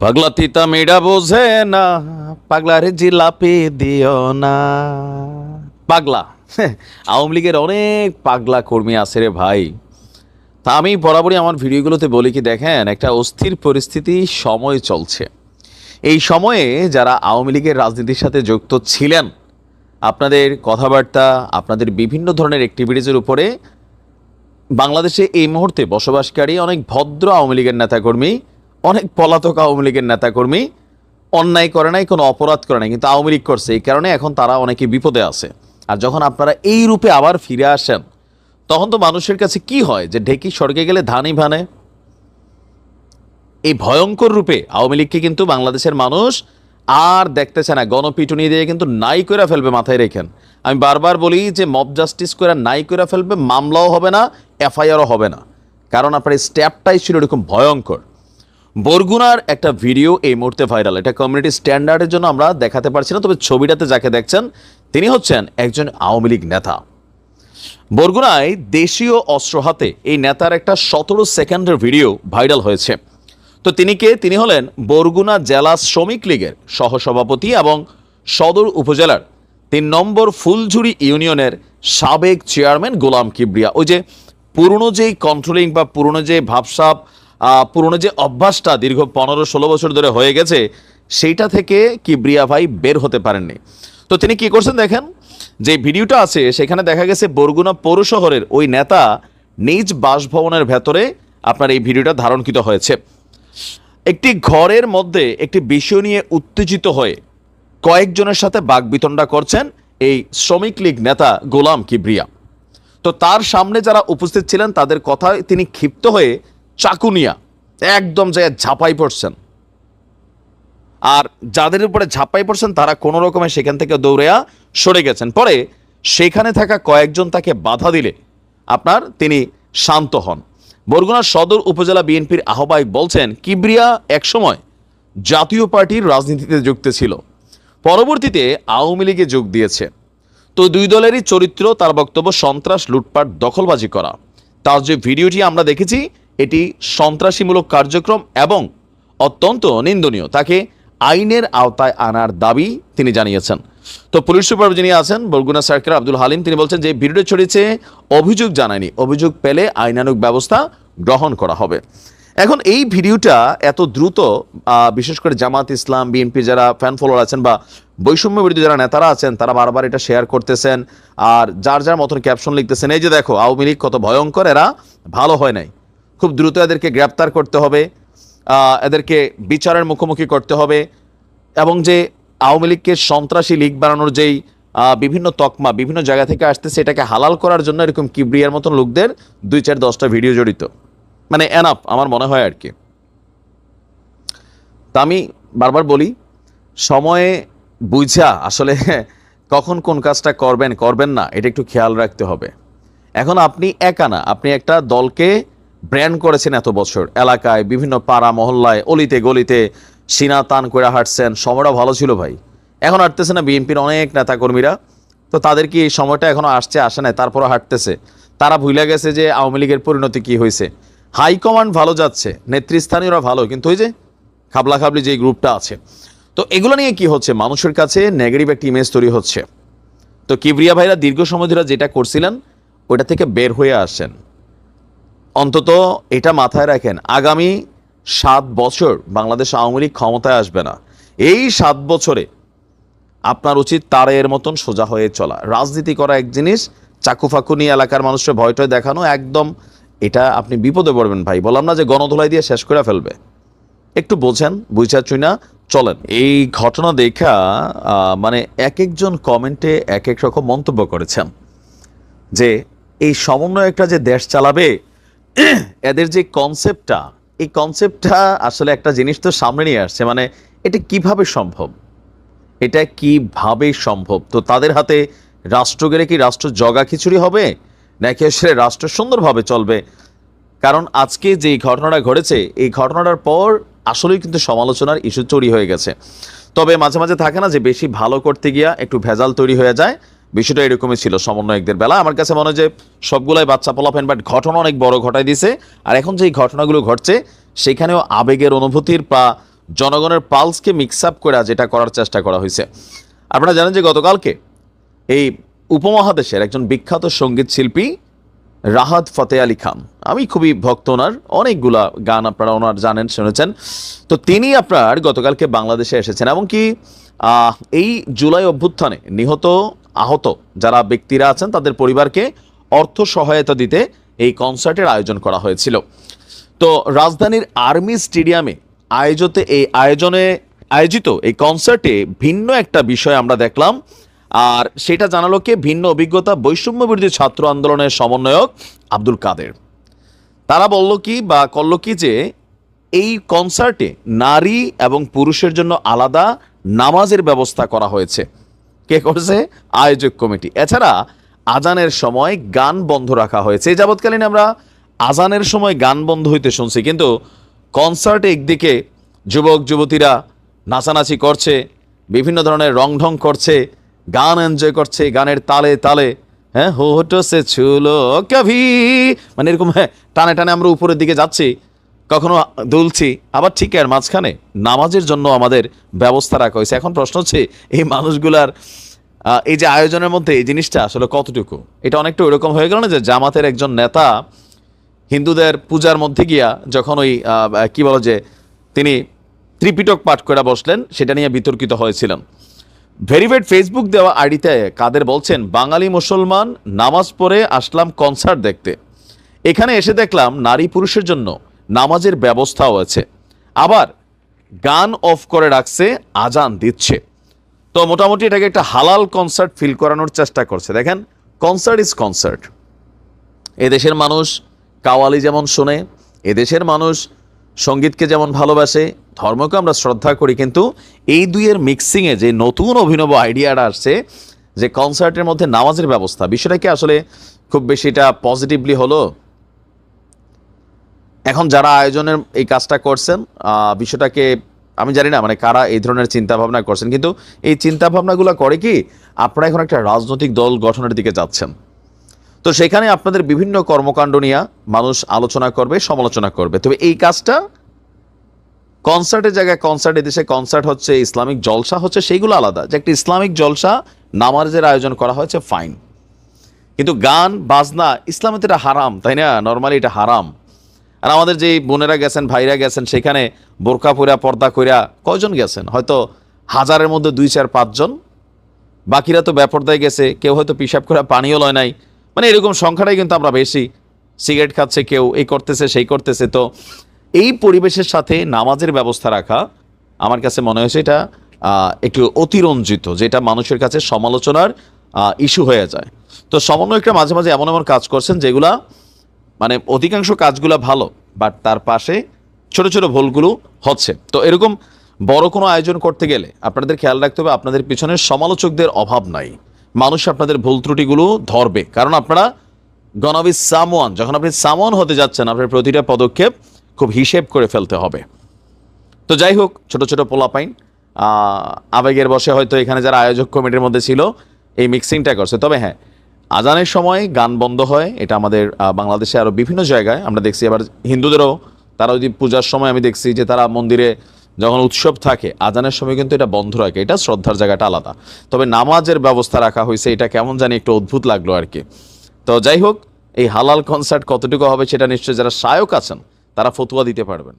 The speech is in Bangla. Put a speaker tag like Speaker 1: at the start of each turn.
Speaker 1: পাগলা তিতা মেয়েরা বোঝে না, পাগলারে জিলাপি দিও না। পাগলা আওয়ামী লীগের অনেক পাগলা কর্মী আছে রে ভাই। তা আমি বরাবরই আমার ভিডিওগুলোতে বলি কি, দেখেন, একটা অস্থির পরিস্থিতি, সময় চলছে। এই সময়ে যারা আওয়ামী লীগের রাজনীতির সাথে যুক্ত ছিলেন, আপনাদের কথাবার্তা, আপনাদের বিভিন্ন ধরনের অ্যাক্টিভিটিজের উপরে বাংলাদেশে এই মুহূর্তে বসবাসকারী অনেক ভদ্র আওয়ামী লীগের নেতাকর্মী অনেক পলাতক আওয়ামী লীগের নেতাকর্মী অন্যায় করে নাই, কোনো অপরাধ করে নাই, কিন্তু আওয়ামী লীগ করছে। এই কারণে এখন তারা অনেকে বিপদে আছে। আর যখন আপনারা এই রূপে আবার ফিরে আসেন, তখন তো মানুষের কাছে কি হয়? যে ঢেকি স্বর্গে গেলে ধানই ভানে। এই ভয়ঙ্কর রূপে আওয়ামী লীগকে কিন্তু বাংলাদেশের মানুষ আর দেখতেছে না। গণপিটুনি দিয়ে কিন্তু নাই করে ফেলবে মাথায় রেখেন। আমি বারবার বলি যে মব জাস্টিস করে নাই করে ফেলবে, মামলাও হবে না, এফআইআরও হবে না। কারণ আপনার এই স্ট্যাপটাই ছিল এরকম ভয়ঙ্কর। বরগুনার একটা ভিডিও এই মুহূর্তে ভাইরাল এটা কমিউনিটি স্ট্যান্ডার্ডের জন্য আমরা দেখাতে পারছি না তবে ছবিটাতে যাকে দেখছেন তিনি হচ্ছেন একজন আওয়ামী লীগ নেতা। বরগুনায় দেশীয় অস্ত্র হাতে এই নেতার একটা সতেরো সেকেন্ডের ভিডিও ভাইরাল হয়েছে। তো তিনি কে? তিনি হলেন বরগুনা জেলা শ্রমিক লীগের সহসভাপতি এবং সদর উপজেলার তিন নম্বর ফুলঝুরি ইউনিয়নের সাবেক চেয়ারম্যান গোলাম কিবরিয়া। ওই যে পুরনো যেই কন্ট্রোলিং বা পুরনো যে ভাবসাব আহ, পুরনো যে অভ্যাসটা দীর্ঘ পনেরো ষোলো বছর ধরে হয়ে গেছে, সেইটা থেকে কিবরিয়া ভাই বের হতে পারেননি। তো তিনি কি করছেন দেখেন? যে ভিডিওটা আছে, সেখানে দেখা গেছে বরগুনা পৌর শহরের ওই নেতা নিজ বাসভবনের ভেতরে আপনার এই ভিডিওটা ধারণকৃত হয়েছে। একটি ঘরের মধ্যে একটি বিষয় নিয়ে উত্তেজিত হয়ে কয়েকজনের সাথে বাগবিতণ্ডা করছেন এই শ্রমিক লীগ নেতা গোলাম কিবরিয়া। তো তার সামনে যারা উপস্থিত ছিলেন, তাদের কথায় তিনি ক্ষিপ্ত হয়ে চাকুনিয়া, একদম জায়গায় ঝাঁপাই পড়ছেন। আর যাদের উপরে ঝাঁপাই পড়ছেন, তারা কোনো রকমে সেখান থেকে দৌড়েয়া সরে গেছেন। পরে সেখানে থাকা কয়েকজন তাকে বাধা দিলে আপনার তিনি শান্ত হন। বরগুনা সদর উপজেলা বিএনপির আহ্বায়ক বলছেন, কিবরিয়া একসময় জাতীয় পার্টির রাজনীতিতে যুক্ত ছিল। পরবর্তীতে আওয়ামী লীগে যোগ দিয়েছে। তো দুই দলেরই চরিত্র, তার বক্তব্য, সন্ত্রাস, লুটপাট, দখলবাজি করা। তার যে ভিডিওটি আমরা দেখেছি এটি সন্ত্রাসীমূলক কার্যক্রম এবং অত্যন্ত নিন্দনীয়, তাকে আইনের আওতায় আনার দাবি তিনি জানিয়েছেন। তো পুলিশ সুপার যিনি আছেন, বরগুনা সার্কেল আব্দুল হালিম, তিনি বলছেন যে ভিডিওটি ছড়িয়েছে অভিযোগ জানায়নি। অভিযোগ পেলে আইনানুগ ব্যবস্থা গ্রহণ করা হবে। এখন এই ভিডিওটা এত দ্রুত বিশেষ করে জামাত ইসলাম, বিএনপি যারা ফ্যান ফলোয়ার আছেন বা বৈষম্য বিরোধী যারা নেতারা আছেন, তারা বারবার এটা শেয়ার করতেছেন। আর যার যার মতন ক্যাপশন লিখতেছেন, এই যে দেখো, আওয়ামী লীগ কত ভয়ঙ্কর, এরা ভালো হয় নাই। খুব দ্রুত এদেরকে গ্রেপ্তার করতে হবে এদেরকে বিচারের মুখোমুখি করতে হবে, এবং যে আওয়ামী লীগকে সন্ত্রাসী লীগ বানানোর যেই বিভিন্ন তকমা, বিভিন্ন জায়গা থেকে আসতে সেটাকে হালাল করার জন্য এরকম কিবরিয়ার মতন লোকদের দুই চার দশটা ভিডিও জড়িত। মানে এনাফ আমার মনে হয় আর কি। তা আমি বারবার বলি, সময়ে বুঝা আসলে কখন কোন কাজটা করবেন করবেন না, এটা একটু খেয়াল রাখতে হবে। এখন আপনি একা না, আপনি একটা দলকে ব্র্যান্ড করেছেন এত বছর। এলাকায় বিভিন্ন পাড়া, মহল্লায় অলিতে গলিতে সিনা, তান করে হাঁটছেন। সময়টা ভালো ছিল ভাই। এখন হাঁটতেছে না বিএনপির অনেক নেতাকর্মীরা। তো তাদের কি এই সময়টা এখনও আসছে, আসে নাই? তারপরও হাঁটতেছে। তারা ভুলে গেছে যে আওয়ামী লীগের পরিণতি কি হয়েছে। হাইকমান্ড ভালো যাচ্ছে, নেতৃস্থানীয়রা ভালো, কিন্তু ওই যে খাবলা খাবলি যে গ্রুপটা আছে। তো এগুলো নিয়ে কি হচ্ছে? মানুষের কাছে নেগেটিভ একটা ইমেজ তৈরি হচ্ছে। তো কিবরিয়া ভাইরা দীর্ঘ সময় ধরে যেটা করছিলেন, ওইটা থেকে বের হয়ে আসেন অন্তত এটা মাথায় রাখেন, আগামী সাত বছর বাংলাদেশ আওয়ামী লীগ ক্ষমতায় আসবে না। এই সাত বছরে আপনার উচিত তার এর মতন সোজা হয়ে চলা। রাজনীতি করা এক জিনিস চাকু ফাকু নিয়ে এলাকার মানুষের ভয়টয় দেখানো একদম এটা আপনি বিপদে পড়বেন ভাই। বললাম না যে গণধোলাই দিয়ে শেষ করে ফেলবে। একটু বোঝেন, বুঝা চুইনা চলেন। এই ঘটনা দেখা মানে এক একজন কমেন্টে এক এক রকম মন্তব্য করেছেন যে, এই সমন্বয় একটা যে দেশ চালাবে এদের যে কনসেপ্টটা এই কনসেপ্টটা আসলে একটা জিনিস তো সামনে নিয়ে আসছে মানে এটা কীভাবে সম্ভব? এটা কীভাবে সম্ভব? তো তাদের হাতে রাষ্ট্র গেলে কি রাষ্ট্র জগা খিচুড়ি হবে? নাকি আসলে রাষ্ট্র সুন্দরভাবে চলবে? কারণ আজকে যে ঘটনাটা ঘটেছে, এই ঘটনাটার পর আসলেই কিন্তু সমালোচনার ইস্যু তৈরি হয়ে গেছে। তবে মাঝে মাঝে থাকে না যে বেশি ভালো করতে গিয়া একটু ভেজাল তৈরি হয়ে যায় বিষয়টা এরকমই ছিল সমন্বয়কদের বেলা। আমার কাছে মনে হয় যে সবগুলাই বাচ্চা পোলাপেন বাট ঘটনা অনেক বড় ঘটাই দিছে আর এখন যে ঘটনাগুলো ঘটছে, সেখানেও আবেগের অনুভূতির বা জনগণের পালসকে মিক্স আপ করে যেটা করার চেষ্টা করা হয়েছে। আপনারা জানেন যে গতকালকে এই উপমহাদেশের একজন বিখ্যাত সংগীত শিল্পী রাহাত ফতে আলী খান, আমি খুবই ভক্ত ওনার, অনেকগুলা গান আপনারা ওনার জানেন, শুনেছেন। তো তিনি আপনার গতকালকে বাংলাদেশে এসেছেন এবং কি এই জুলাই অভ্যুত্থানে নিহত আহত। যারা ব্যক্তিরা আছেন, তাদের পরিবারকে অর্থ সহায়তা দিতে এই কনসার্টের আয়োজন করা হয়েছিল। তো রাজধানীর আর্মি স্টেডিয়ামে আয়োজিত এই আয়োজনে, আয়োজিত এই কনসার্টে ভিন্ন একটা বিষয় আমরা দেখলাম। আর সেটা জানালো কে? ভিন্ন অভিজ্ঞতা বৈষম্য বিরোধী ছাত্র আন্দোলনের সমন্বয়ক আব্দুল কাদের। তারা বলল কি বা করল কি যে, এই কনসার্টে নারী এবং পুরুষের জন্য আলাদা নামাজের ব্যবস্থা করা হয়েছে। কে করেছে? আয়োজক কমিটি। এছাড়া আজানের সময় গান বন্ধ রাখা হয়েছে। এই যাবৎকালীন আমরা আজানের সময় গান বন্ধ হইতে শুনছি, কিন্তু কনসার্টে একদিকে যুবক, যুবতীরা নাচানাচি করছে, বিভিন্ন ধরনের রং ঢং করছে, গান এনজয় করছে, গানের তালে তালে হ্যাঁ হোটো সে ছুলো কভি। মানে এরকম হ্যাঁ টানে টানে আমরা উপরের দিকে যাচ্ছি। কখনো দুলছি, আবার ঠিক আর মাঝখানে নামাজের জন্য আমাদের ব্যবস্থা রাখা হয়েছে। এখন প্রশ্ন হচ্ছে, এই মানুষগুলার এই যে আয়োজনের মধ্যে এই জিনিসটা আসলে কতটুকু? এটা অনেকটা ওইরকম হয়ে গেল না যে জামাতের একজন নেতা হিন্দুদের পূজার মধ্যে গিয়া যখন ওই কি বলো যে তিনি ত্রিপিটক পাঠ করে বসলেন, সেটা নিয়ে বিতর্কিত হয়েছিলেন ভেরিফাইড ফেসবুক দেওয়া আইডিতে কাদের বলছেন, বাঙালি মুসলমান নামাজ পড়ে আসলাম কনসার্ট দেখতে। এখানে এসে দেখলাম নারী পুরুষের জন্য নামাজের ব্যবস্থাও আছে। আবার গান অফ করে রাখছে, আজান দিচ্ছে। তো মোটামুটি এটাকে একটা হালাল কনসার্ট ফিল করানোর চেষ্টা করছে। দেখেন কনসার্ট ইজ কনসার্ট এদেশের মানুষ কাওয়ালি যেমন শোনে, এদেশের মানুষ সঙ্গীতকে যেমন ভালোবাসে, ধর্মকে আমরা শ্রদ্ধা করি, কিন্তু এই দুইয়ের মিক্সিংয়ে যে নতুন অভিনব আইডিয়াটা আসছে, যে কনসার্টের মধ্যে নামাজের ব্যবস্থা, বিষয়টা কি আসলে খুব বেশি এটা পজিটিভলি হলো? এখন যারা আয়োজনের এই কাজটা করছেন বিষয়টাকে আমি জানি না মানে কারা এই ধরনের চিন্তা ভাবনা করছেন, কিন্তু এই চিন্তা ভাবনাগুলো করে কি আপনারা এখন একটা রাজনৈতিক দল গঠনের দিকে যাচ্ছেন। তো সেখানে আপনাদের বিভিন্ন কর্মকাণ্ড নিয়ে মানুষ আলোচনা করবে, সমালোচনা করবে। তবে এই কাজটা কনসার্টের জায়গায় কনসার্ট, এদেশে কনসার্ট হচ্ছে, ইসলামিক জলসা হচ্ছে, সেইগুলো আলাদা। যে একটা ইসলামিক জলসা নামাজের আয়োজন করা হয়েছে, ফাইন। কিন্তু গান, বাজনা, ইসলামে তো এটা হারাম, তাই না? নর্মালি এটা হারাম। আর আমাদের যে বোনেরা গেছেন, ভাইরা গেছেন, সেখানে বোরকা পইরা, পর্দা কইরা কয়জন গেছেন? হয়তো হাজারের মধ্যে দুই, চার, পাঁচজন। বাকিরা তো ব্যাপরদায় গেছে, কেউ হয়তো পিসাব করে পানিও লয় নাই। মানে এরকম সংখ্যাটাই কিন্তু আমরা বেশি। সিগারেট খাচ্ছে, কেউ এই করতেছে, সেই করতেছে। তো এই পরিবেশের সাথে নামাজের ব্যবস্থা রাখা আমার কাছে মনে হয়েছে এটা একটু অতিরঞ্জিত, যেটা মানুষের কাছে সমালোচনার ইস্যু হয়ে যায়। তো সমন্বয়করা মাঝে মাঝে এমন এমন কাজ করছেন যেগুলা মানে অধিকাংশ কাজগুলো ভালো বাট তার পাশে ছোট ছোট ভুলগুলো হচ্ছে। তো এরকম বড় কোনো আয়োজন করতে গেলে আপনাদের খেয়াল রাখতে হবে, আপনাদের পিছনে সমালোচকদের অভাব নাই। মানুষ আপনাদের ভুল ত্রুটিগুলো ধরবে। কারণ আপনারা গণবি সামওয়ান যখন আপনি সামওয়ান হতে যাচ্ছেন, আপনার প্রতিটা পদক্ষেপ খুব হিসেব করে ফেলতে হবে। তো যাই হোক, ছোট ছোট পোলাপাইন আবেগের বসে হয়তো এখানে যারা আয়োজক কমিটির মধ্যে ছিল, এই মিক্সিংটা করছে। তবে হ্যাঁ আজানের সময় গান বন্ধ হয়, এটা আমাদের বাংলাদেশে আরও বিভিন্ন জায়গায়। আমরা দেখছি আবার হিন্দুদেরও তারা যদি পূজার সময় আমি দেখছি যে তারা মন্দিরে যখন উৎসব থাকে, আজানের সময় কিন্তু এটা বন্ধ রাখে। এটা শ্রদ্ধার জায়গাটা আলাদা। তবে নামাজের ব্যবস্থা রাখা হয়েছে, এটা কেমন জানি একটু অদ্ভুত লাগল আর কি। তো যাই হোক, এই হালাল কনসার্ট কতটুকু হবে সেটা নিশ্চয়ই যারা শায়ক আছেন, তারা ফতুয়া দিতে পারবেন।